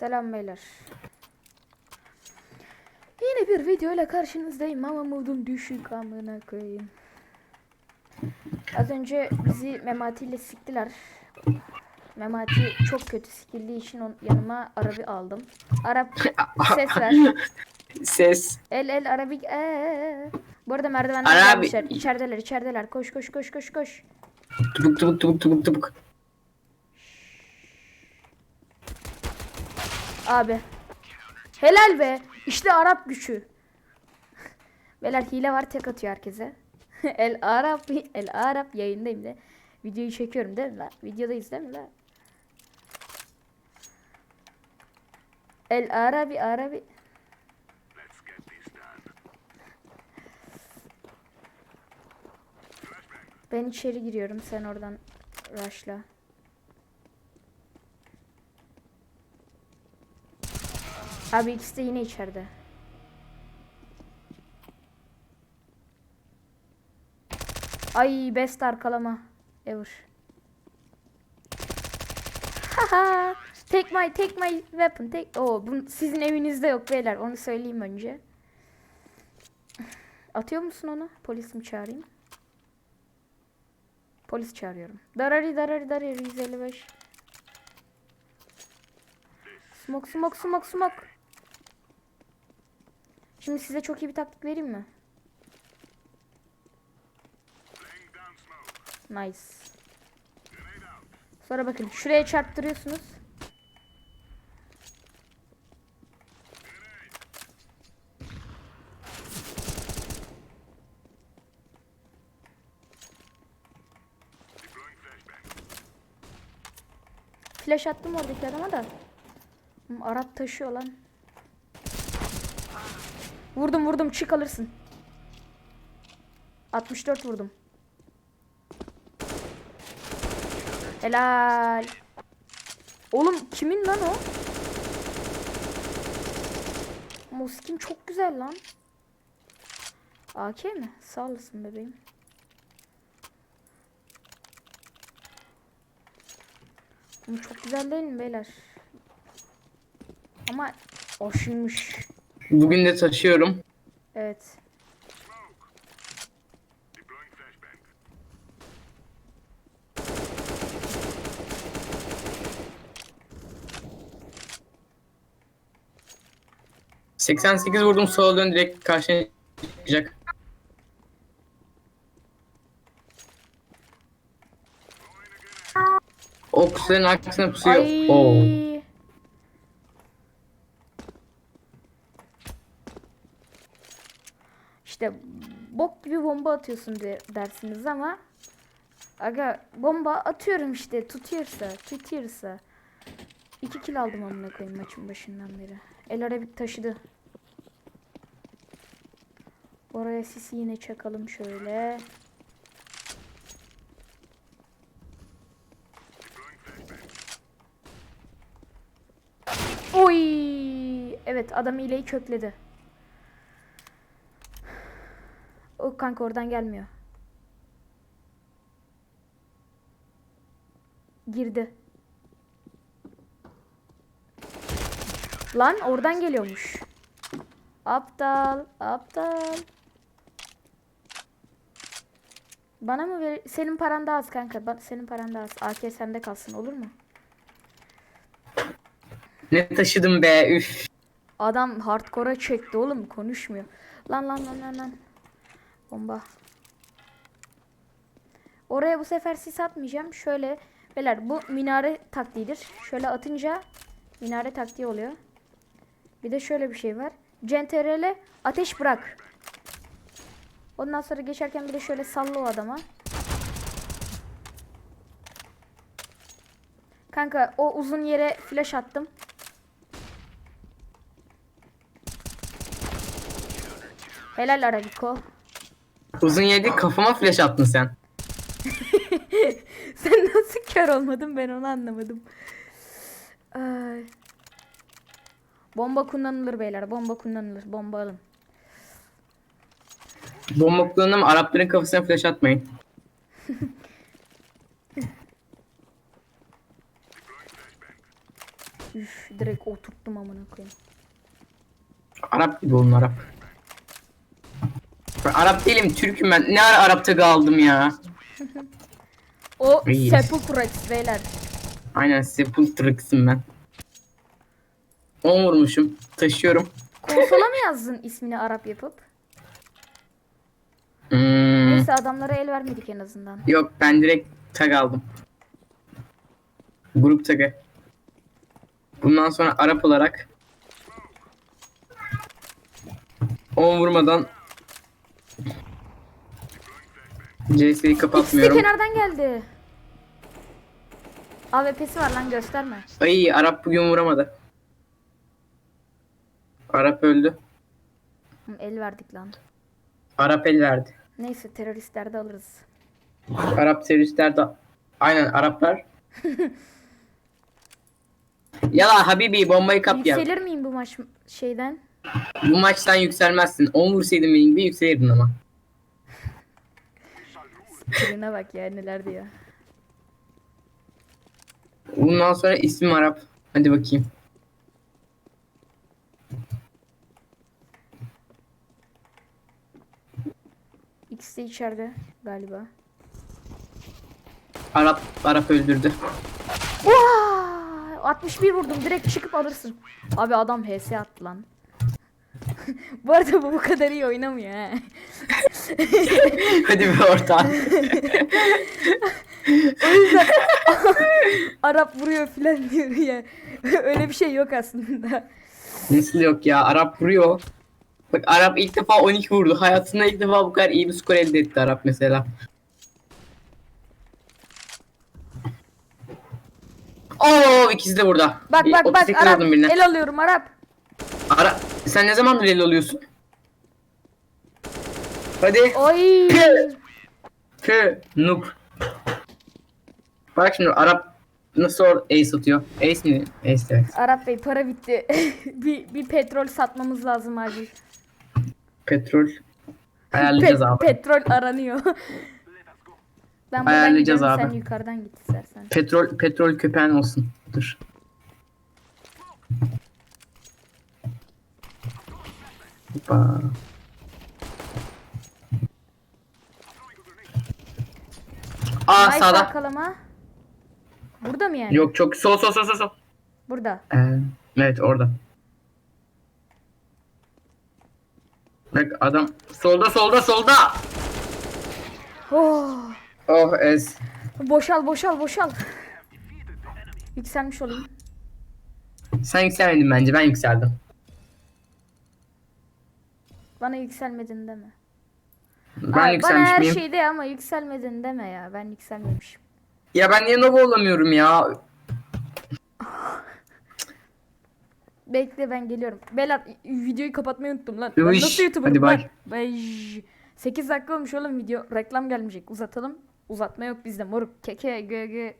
Selam beyler. Yine bir video ile karşınızdayım ama modum düşük amına koyayım. Az önce bizi Memati ile siktiler. Memati çok kötü sikildiği için on, yanıma Arabi aldım. Arap ses ver. Ses. El el Arabik. Ee. Bu arada merdivenden Arabi- gelmişler. İçerideler içerideler. Koş koş koş koş koş. Tubuk tubuk tubuk tubuk tubuk. Abi. Helal be. İşte Arap gücü. Beyler hile var tek atıyor herkese. El Arap, El Arap yayındayım de. Videoyu çekiyorum değil mi lan? Videodayız değil mi lan? El Arabi Arabi. Ben içeri giriyorum sen oradan rushla. Abi ikisi de yine içeride. Ay best arkalama. Ever. Haha. Take my take my weapon. Take Oo, bu sizin evinizde yok beyler. Onu söyleyeyim önce. Atıyor musun onu? Polis mi çağırayım? Polis çağırıyorum. Darari darari darari 155. Smoke smoke smoke smoke. Şimdi size çok iyi bir taktik vereyim mi? Nice. Sonra bakın şuraya çarptırıyorsunuz. Flash attım oradaki adama da. Arap taşıyor lan. Vurdum vurdum çık alırsın. 64 vurdum. Helal. Oğlum kimin lan o? Moskin çok güzel lan. AK mi? Sağ olasın bebeğim. Bu çok güzel değil mi beyler? Ama hoşmuş. Bugün de taşıyorum. Evet. — 88 vurdum sola dön direkt karşına çıkacak. O kutuların arkasına pusuyor. Ay. Oo. İşte bok gibi bomba atıyorsun de, dersiniz ama aga bomba atıyorum işte tutuyorsa tutuyorsa. İki kill aldım amına koyayım maçın başından beri. El Arabik taşıdı. Oraya sisi yine çakalım şöyle. Oy! Evet adam hileyi kökledi. O kanka oradan gelmiyor. Girdi. Lan oradan geliyormuş. Aptal, aptal. Bana mı ver? Senin paran daha az kanka. Ba- senin paran daha az. AK sende kalsın olur mu? Ne taşıdım be üf. Adam hardcore'a çekti oğlum konuşmuyor. Lan lan lan lan lan. Bomba. Oraya bu sefer sis atmayacağım. Şöyle beyler bu minare taktiğidir. Şöyle atınca minare taktiği oluyor. Bir de şöyle bir şey var. Centerele ateş bırak. Ondan sonra geçerken bir de şöyle salla o adama. Kanka o uzun yere flash attım. Helal Arabiko. Uzun yedi kafama flash attın sen. Sen nasıl kör olmadın ben onu anlamadım. Ay. Bomba kullanılır beyler. Bomba kullanılır. Bomba alın. Bomba kullanım Arapların kafasına flash atmayın. Üf direkt oturttum amına koyayım. Arap gibi olun Arap. Ben Arap değilim Türk'üm ben. Ne ara Arap'ta kaldım ya. O İyi. Beyler. Aynen Sepultura'sın ben. 10 vurmuşum. Taşıyorum. Konsola mı yazdın ismini Arap yapıp? Hmm, Neyse adamlara el vermedik en azından. yok ben direkt tag aldım. Grup tagı. Bundan sonra Arap olarak 10 vurmadan CS'yi İkisi de kapatmıyorum. kenardan geldi. AWP'si var lan gösterme. Ay Arap bugün vuramadı. Arap öldü. Hı, El verdik lan. Arap el verdi. Neyse teröristler de alırız. Arap teröristler de aynen Araplar. Yala Habibi bombayı kap ya. Yükselir miyim bu maç şeyden? Bu maçtan yükselmezsin. 10 vursaydın benim gibi yükselirdin ama. Birine bak ya neler diyor. Bundan sonra ismim Arap. Hadi bakayım. İkisi de içeride galiba. Arap Arap öldürdü. Vaa! 61 vurdum direkt çıkıp alırsın. Abi adam HS attı lan. bu arada bu bu kadar iyi oynamıyor he. Hadi bir orta. Arap vuruyor filan diyor ya. Öyle bir şey yok aslında. Nasıl yok ya? Arap vuruyor. Bak Arap ilk defa 12 vurdu. Hayatında ilk defa bu kadar iyi bir skor elde etti Arap mesela. Oo ikisi de burada. Bak Bir bak bak 38 Arap birine. el alıyorum Arap. Arap sen ne zamandır el alıyorsun? Hadi. Oy. Pü noob. Bak şimdi Arap nasıl ace atıyor? Ace mi? Ace evet. Arap Bey para bitti. bir, bir petrol satmamız lazım acil. Petrol. Ayarlayacağız Pe- abi. Petrol aranıyor. ben Ayarlayacağız gidiyorum, abi. Sen yukarıdan git istersen. Petrol petrol köpeğin olsun. Dur. Hoppa. Aa Nice sağda. arkalama. Burada mı yani? Yok çok sol sol sol sol. sol. Burada. Ee, evet orada. Bak adam solda solda solda. Oh. Oh ez. Boşal boşal boşal. Yükselmiş olayım. Sen yükselmedin bence ben yükseldim. Bana yükselmedin deme. Ben Abi, bana yükselmiş her miyim? şeyde ama yükselmedin deme ya. Ben yükselmemişim. Ya ben niye Nova olamıyorum ya? Bekle ben geliyorum. Beyler videoyu kapatmayı unuttum lan. Ben Üş, nasıl YouTuber'ım hadi lan? Bay. 8 dakika olmuş oğlum video. Reklam gelmeyecek. Uzatalım. Uzatma yok bizde moruk. Keke gö.